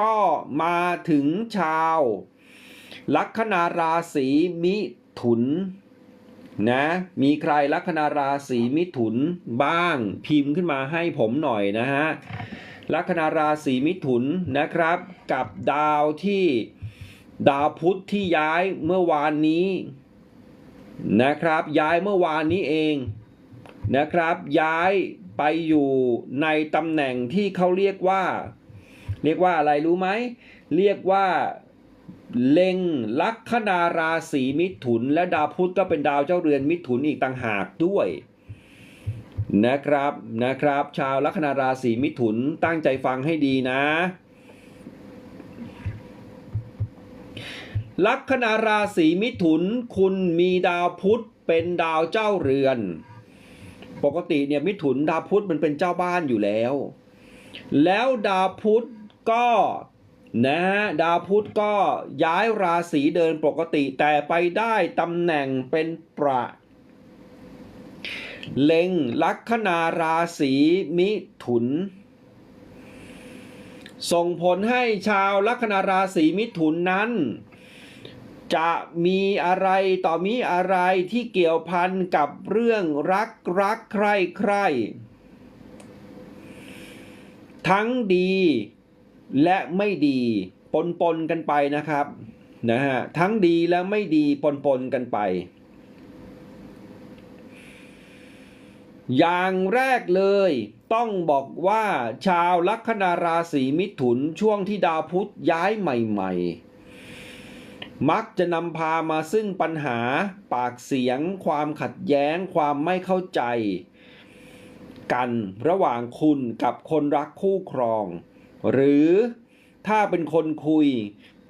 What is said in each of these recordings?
ก็มาถึงชาว ลัคนาราศีมิถุนนะมีใครลัคนาราศีมิถุนบ้างพิมพ์ขึ้นมาให้ผมหน่อยนะฮะลัคนาราศีมิถุนนะครับ กับดาวที่ดาวพุธที่ย้ายเมื่อวานนี้นะครับ ย้ายเมื่อวานนี้เองนะครับ ย้ายไปอยู่ในตำแหน่งที่เขาเรียกว่า เรียกว่าอะไรรู้ไหม เรียกว่าเล็งลัคนาราศีมิถุน และดาวพุธก็เป็นดาวเจ้าเรือนมิถุนอีกต่างหากด้วยนะครับนะครับ ชาวลัคนาราศีมิถุนตั้งใจฟังให้ดีนะ ลัคนาราศีมิถุนคุณมีดาวพุธเป็นดาวเจ้าเรือน ปกติเนี่ยมิถุนดาวพุธมันเป็นเจ้าบ้านอยู่แล้ว แล้วดาวพุธ ก็นะฮะดาวพุธก็ย้ายราศีเดินปกติแต่ไปได้ตำแหน่งเป็นประเล็งลัคนาราศีมิถุน ส่งผลให้ชาวลัคนาราศีมิถุนนั้น จะมีอะไรต่อมีอะไรที่เกี่ยวพันกับเรื่องรักรักใคร่ใคร่ทั้งดี และไม่ดีปนปนกันไปนะครับนะฮะทั้งดีและไม่ดีปนปนกันไป อย่างแรกเลยต้องบอกว่าชาวลัคนาราศีมิถุนช่วงที่ดาวพุธย้ายใหม่ ๆ มักจะนำพามาซึ่งปัญหาปากเสียง ความขัดแย้ง ความไม่เข้าใจ กันระหว่างคุณกับคนรักคู่ครอง หรือถ้าเป็นคนคุย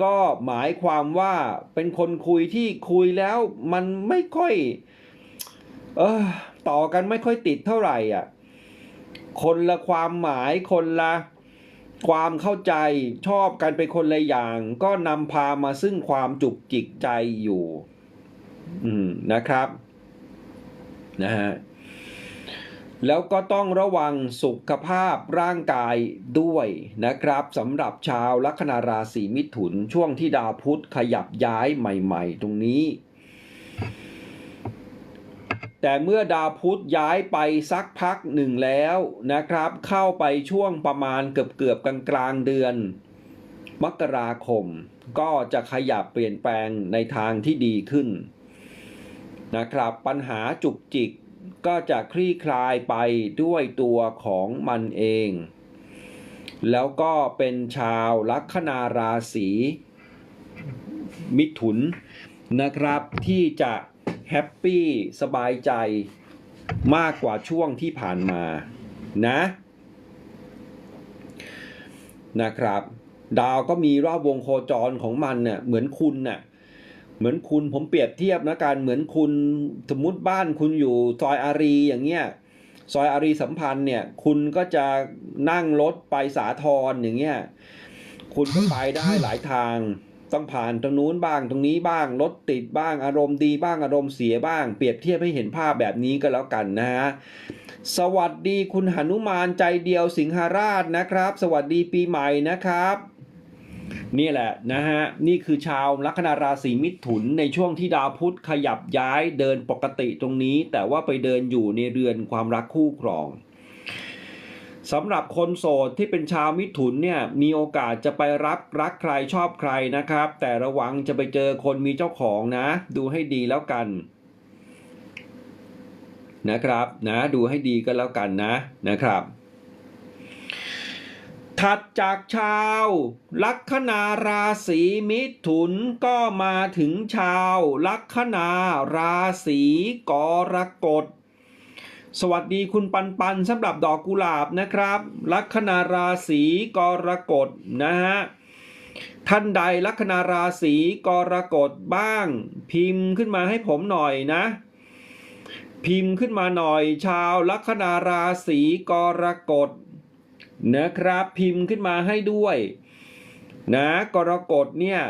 ก็หมายความว่าเป็นคนคุยที่คุยแล้วมันไม่ค่อยเออต่อกันไม่ค่อยติดเท่าไหร่อะคนละความหมายคนละความเข้าใจชอบกันไปคนละอย่าง ก็นำพามาซึ่งความจุกจิกใจอยู่ อืมนะครับ นะฮะ แล้วก็ต้องระวังสุขภาพร่างกายด้วยนะครับสำหรับชาวลัคนาราศีมิถุนช่วงที่ดาวพุธขยับย้ายใหม่ๆ ตรงนี้ แต่เมื่อดาวพุธย้ายไปสักพักหนึ่งแล้วนะครับ เข้าไปช่วงประมาณเกือบเกือบกลางกลางๆเดือน มกราคม ก็จะขยับเปลี่ยนแปลงในทางที่ดีขึ้นนะครับ ปัญหาจุกจิก ก็จะคลี่คลายไปด้วยตัวของมันเอง แล้วก็เป็นชาวลัคนาราศีมิถุนนะครับที่จะแฮปปี้สบายใจมากกว่าช่วงที่ผ่านมานะนะครับ ดาวก็มีรอบวงโคจรของมันเน่ะเหมือนคุณน่ะ เหมือนคุณผมเปรียบเทียบนะการเหมือนคุณสมมติบ้านคุณอยู่ซอยอารีอย่างเงี้ยซอยอารีสัมพันธ์เนี่ยคุณก็จะนั่งรถไปสาทรอย่างเงี้ยคุณก็ไปได้หลายทางต้องผ่านตรงนู้นบ้างตรงนี้บ้างรถติดบ้างอารมณ์ดีบ้างอารมณ์เสียบ้าง เปรียบเทียบให้เห็นภาพแบบนี้ก็แล้วกันนะฮะสวัสดีคุณหนุมานใจเดียวสิงหราชนะครับ สวัสดีปีใหม่นะครับ นี่แหละนะฮะ นี่คือชาวลัคนาราศีมิถุนในช่วงที่ดาวพุธขยับย้ายเดินปกติตรงนี้ แต่ว่าไปเดินอยู่ในเรือนความรักคู่ครองสำหรับคนโสดที่เป็นชาวมิถุนเนี่ยมีโอกาสจะไปรับรักใครชอบใครนะครับ แต่ระวังจะไปเจอคนมีเจ้าของนะ ดูให้ดีแล้วกันนะครับนะดูให้ดีก็แล้วกันนะนะครับ ถัดจากชาว ลัคนาราศีมิถุนก็มาถึงชาว ลัคนาราศีกรกฎสวัสดีคุณปันปันสำหรับดอกกุหลาบนะครับ ลัคนาราศีกรกฎนะฮะท่านใดลัคนาราศีกรกฎบ้าง พิมพ์ขึ้นมาให้ผมหน่อยนะ พิมพ์ขึ้นมาหน่อยชาวลัคนาราศีกรกฎ นะครับ พิมพ์ขึ้นมาให้ด้วย นะกรกฎเนี่ย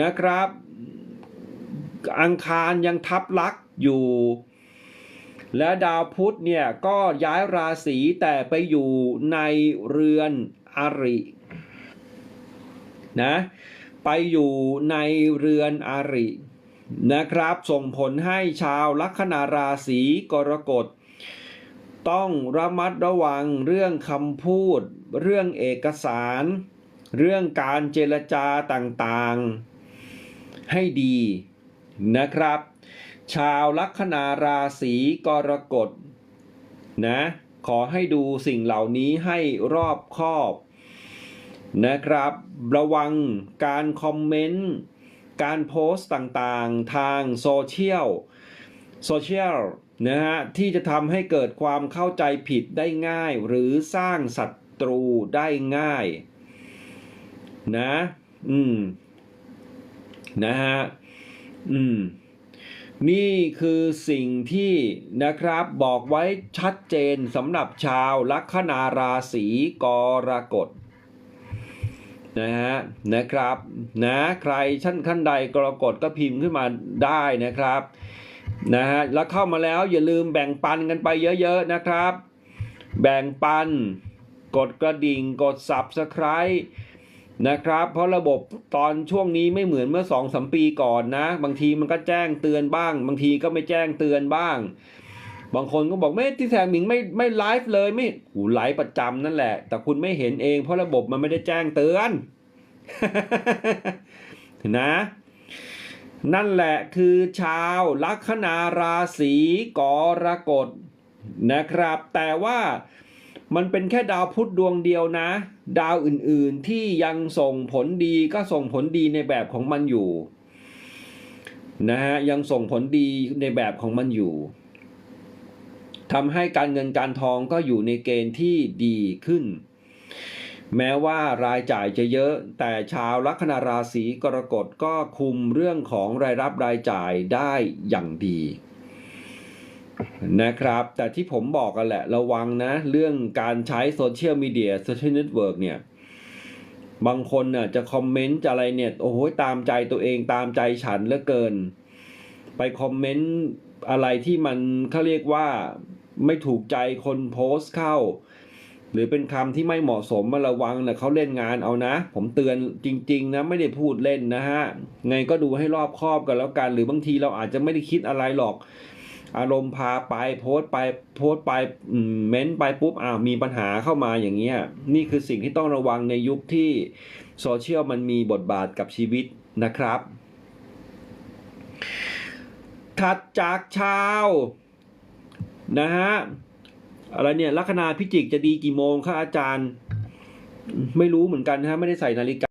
นะครับ อังคารยังทับลักษณ์อยู่ และดาวพุธเนี่ยก็ย้ายราศีแต่ไปอยู่ในเรือนอรินะไปอยู่ในเรือนอรินะครับ ส่งผลให้ชาวลัคนาราศีกรกฎ ต้องระมัดระวังเรื่องคำพูด เรื่องเอกสาร เรื่องการเจรจาต่างๆ ให้ดีนะครับ ชาวลัคนาราศีกรกฎนะขอให้ดูสิ่งเหล่านี้ให้รอบคอบนะครับ ระวังการคอมเมนต์ การโพสต์ต่างๆ ทางโซเชียลโซเชียล นะฮะที่จะทำให้เกิดความเข้าใจผิดได้ง่าย หรือสร้างศัตรูได้ง่ายนะอืมนะฮะอืมนี่คือสิ่งที่นะครับบอกไว้ชัดเจนสำหรับชาวลัคนาราศีกรกฎนะฮะนะครับนะใครชั้นขั้นใดกรกฎก็พิมพ์ขึ้นมาได้นะครับ นะฮะแล้วเข้ามาแล้วอย่าลืมแบ่งปันกันไปเยอะๆนะครับ แบ่งปัน กดกระดิ่งกด Subscribe นะครับ เพราะระบบตอนช่วงนี้ไม่เหมือนเมื่อ2อสมปีก่อนนะ บางทีมันก็แจ้งเตือนบ้าง บางทีก็ไม่แจ้งเตือนบ้าง บางคนก็บอกไม่ที่แสงหมิงไม่ไม่ไลฟ์เลยไม่หูไลฟ์ประจำนั่นแหละ แต่คุณไม่เห็นเอง เพราะระบบมันไม่ได้แจ้งเตือนนะ นั่นแหละคือชาวลัคนาราศีกรกฎนะครับ แต่ว่ามันเป็นแค่ดาวพุธดวงเดียวนะ ดาวอื่นๆที่ยังส่งผลดีก็ส่งผลดีในแบบของมันอยู่นะฮะยังส่งผลดีในแบบของมันอยู่ทำให้การเงินการทองก็อยู่ในเกณฑ์ที่ดีขึ้น แม้ว่ารายจ่ายจะเยอะ แต่ชาวลัคนาราศีกรกฎก็คุมเรื่องของรายรับรายจ่ายได้อย่างดีนะครับ แต่ที่ผมบอกกันแหละระวังนะ เรื่องการใช้โซเชียลมีเดียโซเชียลเน็ตเวิร์กเนี่ย บางคนน่ะจะคอมเมนต์จะอะไรเนี่ย โอ้โหตามใจตัวเองตามใจฉันเหลือเกิน ไปคอมเมนต์อะไรที่มันเขาเรียกว่าไม่ถูกใจคนโพสต์เข้า หรือเป็นคำที่ไม่เหมาะสมมาระวังนะเขาเล่นงานเอานะ ผมเตือนจริง ๆ นะไม่ได้พูดเล่นนะฮะไงก็ดูให้รอบคอบกันแล้วกัน หรือบางทีเราอาจจะไม่ได้คิดอะไรหรอก อารมณ์พาไปโพสไปโพสไปเม้นต์ไปปุ๊บอ้าวมีปัญหาเข้ามาอย่างเงี้ยนี่คือสิ่งที่ต้องระวังในยุคที่โซเชียลมันมีบทบาทกับชีวิตนะครับถัดจากชาวนะฮะ อะไรเนี่ยลัคนาพิจิกจะดีกี่โมงครับอาจารย์ ไม่รู้เหมือนกันฮะไม่ได้ใส่นาฬิกา